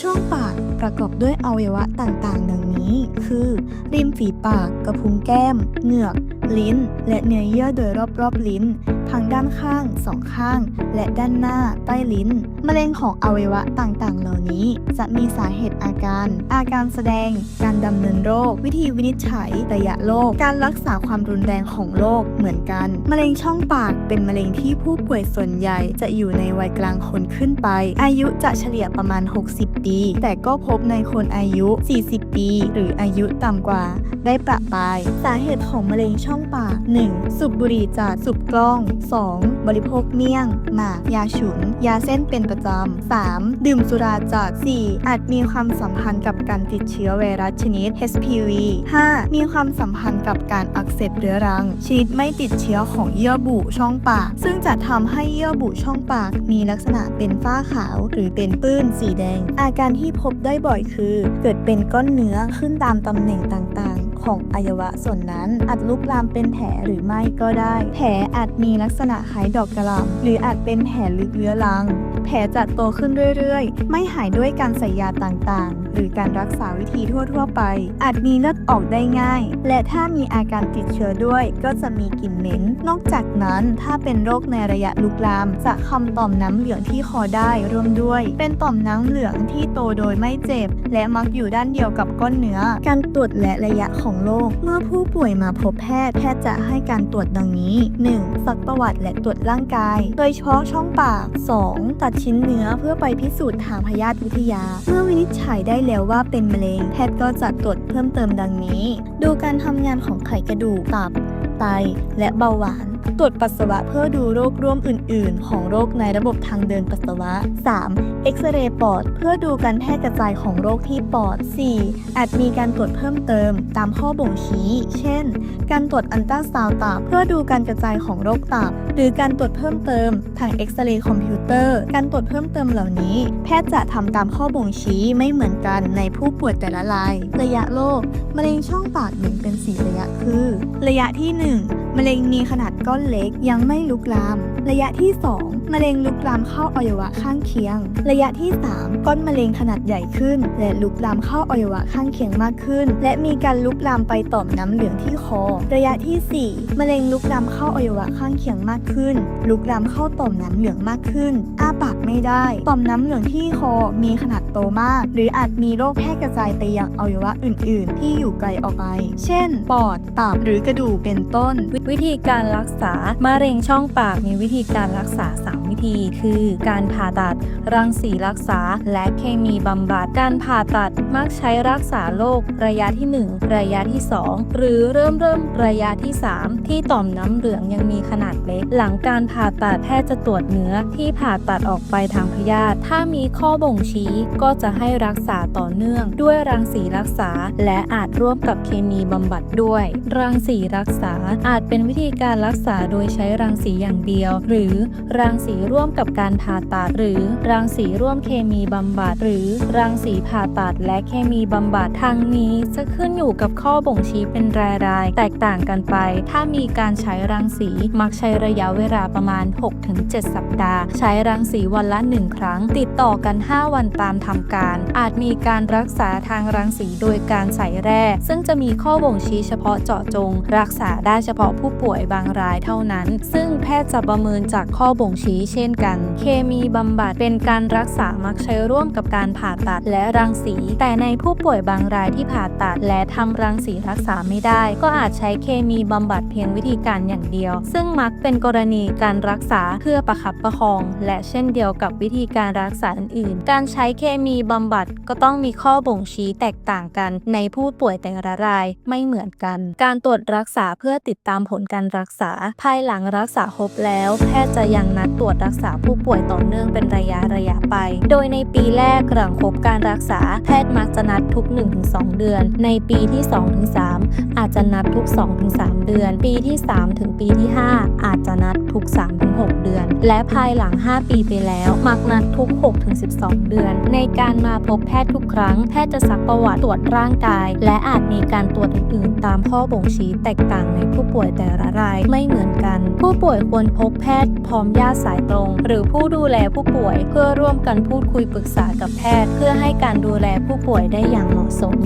ช่วงปากประกอบด้วยอวัยวะต่างๆ ดังนี้ คือ ริมฝีปาก กระพุ้งแก้ม เหงือก ลิ้น และเนื้อเยื่อโดยรอบๆ ลิ้น ทั้งด้านข้างสองข้าง และด้านหน้าใต้ลิ้น มะเร็งของอวัยวะต่างๆ เหล่านี้ จะมีสาเหตุอาการ อาการแสดง การดำเนินโรค วิธีวินิจฉัยระยะโรคการรักษาความรุนแรงของโรคเหมือนกัน มะเร็งช่องปากเป็นมะเร็งที่ผู้ป่วยส่วนใหญ่จะอยู่ในวัยกลางคนขึ้นไป อายุจะเฉลี่ยประมาณ 60 ปี แต่ก็พบในคนอายุ 40 ปี หรืออายุต่ำกว่า ได้ประปราย สาเหตุของมะเร็งช่องปาก 1. สูบบุหรี่จัดสูบกล้อง 2. บริโภคเมี่ยง หมาก ยาฉุน ยาเส้นเป็นประจำ 3. ดื่มสุราจัด 4. อาจมีความสัมพันธ์กับการติดเชื้อไวรัสชนิด HPV 5. มีความสัมพันธ์กับการอักเสบเรื้อรัง ชนิดไม่ติดเชื้อของเยื่อบุช่องปาก ซึ่งจะทำให้เยื่อบุช่องปาก มีลักษณะเป็นฝ้าขาว หรือเป็นปื้นสีแดง อาการที่พบได้บ่อยคือ เกิดเป็นก้อนเนื้อขึ้นตามตำแหน่งต่างๆ ของอวัยวะส่วนนั้น อาจลุกลามเป็นแผลหรือไม่ก็ได้ แผลอาจมีลักษณะคล้ายดอกกระหล่ำหรืออาจเป็นแผลลึกเรื้อรัง แผลจะโตขึ้นเรื่อยๆ ไม่หายด้วยการใส่ยาต่างๆ หรือการรักษาวิธีทั่วๆไป อาจมีเลือดออกได้ง่าย และถ้ามีอาการติดเชื้อด้วย ก็จะมีกลิ่นเหม็น นอกจากนั้นถ้าเป็นโรคในระยะลุกลาม จะคำต่อมน้ำเหลืองที่คอได้ร่วมด้วย เป็นต่อมน้ำเหลืองที่โตโดยไม่เจ็บ และมักอยู่ด้านเดียวกับก้อนเนื้อ การตรวจและระยะของโรคเมื่อผู้ป่วยมาพบแพทย์แพทย์จะให้การตรวจดังนี้ 1. ซักประวัติและตรวจร่างกาย โดยเฉพาะช่องปาก 2. ตัดชิ้นเนื้อเพื่อไปพิสูจน์ทางพยาธิวิทยา เมื่อวินิจฉัยได้แล้วว่าเป็นมะเร็ง แพทย์ก็จะตรวจเพิ่มเติมดังนี้ ดูการทำงานของไขกระดูกตับ ไต และเบาหวาน ตรวจปัสสาวะเพื่อดูโรคร่วมอื่น ๆ ของโรคในระบบทางเดินปัสสาวะ 3. เอ็กซเรย์ปอด เพื่อดูการแพร่กระจายของโรคที่ปอด 4. อาจมีการตรวจเพิ่มเติมตามข้อบ่งชี้ เช่น การตรวจอันตราซาวตับเพื่อดูการกระจายของโรคตับ หรือการตรวจเพิ่มเติมทางเอ็กซเรย์คอมพิวเตอร์ การตรวจเพิ่มเติมเหล่านี้ แพทย์จะทำตามข้อบ่งชี้ไม่เหมือนกันในผู้ป่วยแต่ละราย ระยะโรคมะเร็งช่องปากแบ่งเป็น 4 ระยะคือ ระยะที่ 1 มะเร็งมีขนาดก้อนเล็กยังไม่ลุกลาม ระยะที่ 2 มะเร็งลุกลามเข้าอวัยวะข้างเคียง ระยะที่ 3 ก้อนมะเร็งขนาดใหญ่ขึ้น และลุกลามเข้าอวัยวะข้างเคียงมากขึ้น และมีการลุกลามไปต่อมน้ำเหลืองที่คอ ระยะที่ 4 มะเร็งลุกลามเข้าอวัยวะข้างเคียงมากขึ้น ลุกลามเข้าต่อมน้ำเหลืองมากขึ้น อ้าปากไม่ได้ ต่อมน้ำเหลืองที่คอมีขนาดโตมาก หรืออาจมีโรคแพร่กระจายไปยังอวัยวะอื่น ๆ ที่อยู่ไกลออกไป เช่น ปอด ตับ หรือกระดูก เป็นต้น วิธีการรักษามะเร็งช่องปากมีวิธีการรักษา 3 วิธี คือการผ่าตัด รังสีรักษา และเคมีบำบัด การผ่าตัดมักใช้รักษาโรคระยะที่ 1 ระยะที่ 2 หรือเริ่มเริ่มระยะที่ 3 ที่ต่อมน้ำเหลืองยังมีขนาดเล็ก หลังการผ่าตัดแพทย์จะตรวจเนื้อที่ผ่าตัดออกไปทางพยาธิถ้ามีข้อบ่งชี้ก็จะให้รักษาต่อเนื่อง ด้วยรังสีรักษา และอาจร่วมกับเคมีบำบัดด้วย รังสีรักษาอาจเป็นวิธีการรักษาโดยใช้รังสีอย่างเดียว หรือรังสีร่วมกับการผ่าตัด หรือรังสีร่วมเคมีบำบัด หรือรังสีผ่าตัดและเคมีบำบัดทางนี้จะขึ้นอยู่กับข้อบ่งชี้เป็นรายๆแตกต่างกันไป ถ้ามีการใช้รังสีมักใช้ระยะเวลาประมาณ 6-7 สัปดาห์ ใช้รังสีวันละ 1 ครั้ง ติดต่อกัน 5 วันตามทำการ อาจมีการรักษาทางรังสีโดยการใส่แร่ ซึ่งจะมีข้อบ่งชี้เฉพาะเจาะจง รักษาได้เฉพาะผู้ป่วยบางรายเท่านั้น ซึ่งแพทย์จะประเมินจากข้อบ่งชี้เช่นกัน เคมีบำบัดเป็นการรักษามักใช้ร่วมกับการผ่าตัดและรังสี แต่ในผู้ป่วยบางรายที่ผ่าตัดและทำรังสีรักษาไม่ได้ ก็อาจใช้เคมีบำบัดเพียงวิธีการอย่างเดียว ซึ่งมักเป็นกรณีการรักษาเพื่อประคับประคอง และเช่นเดียวกับวิธีการรักษาอื่นๆ การใช้เคมีบำบัดก็ต้องมีข้อบ่งชี้แตกต่างกัน ในผู้ป่วยแต่ละรายไม่เหมือนกัน การตรวจรักษาเพื่อติดตามผลการรักษาภายหลังรักษาครบแล้ว แพทย์จะยังนัดตรวจรักษาผู้ป่วยต่อเนื่องเป็นระยะระยะไป โดยในปีแรกหลังครบการรักษา แพทย์มักจะนัดทุก 1-2 เดือน ในปีที่ 2-3 อาจจะนัดทุก 2-3 เดือน ปีที่ 3 ถึงปีที่ 5 อาจจะนัดทุก 3-6 เดือน และภายหลัง 5 ปีไปแล้ว มักนัดทุก 6-12 เดือน ในการมาพบแพทย์ทุกครั้ง แพทย์จะซักประวัติตรวจร่างกาย และอาจมีการตรวจอื่นๆ ตามข้อบ่งชี้แตกต่างในผู้ป่วยแต่ละรายไม่เหมือนกัน ผู้ป่วยควรพบแพทย์พร้อมญาติสายตรง หรือผู้ดูแลผู้ป่วย เพื่อร่วมกันพูดคุยปรึกษากับแพทย์ เพื่อให้การดูแลผู้ป่วยได้อย่างเหมาะสม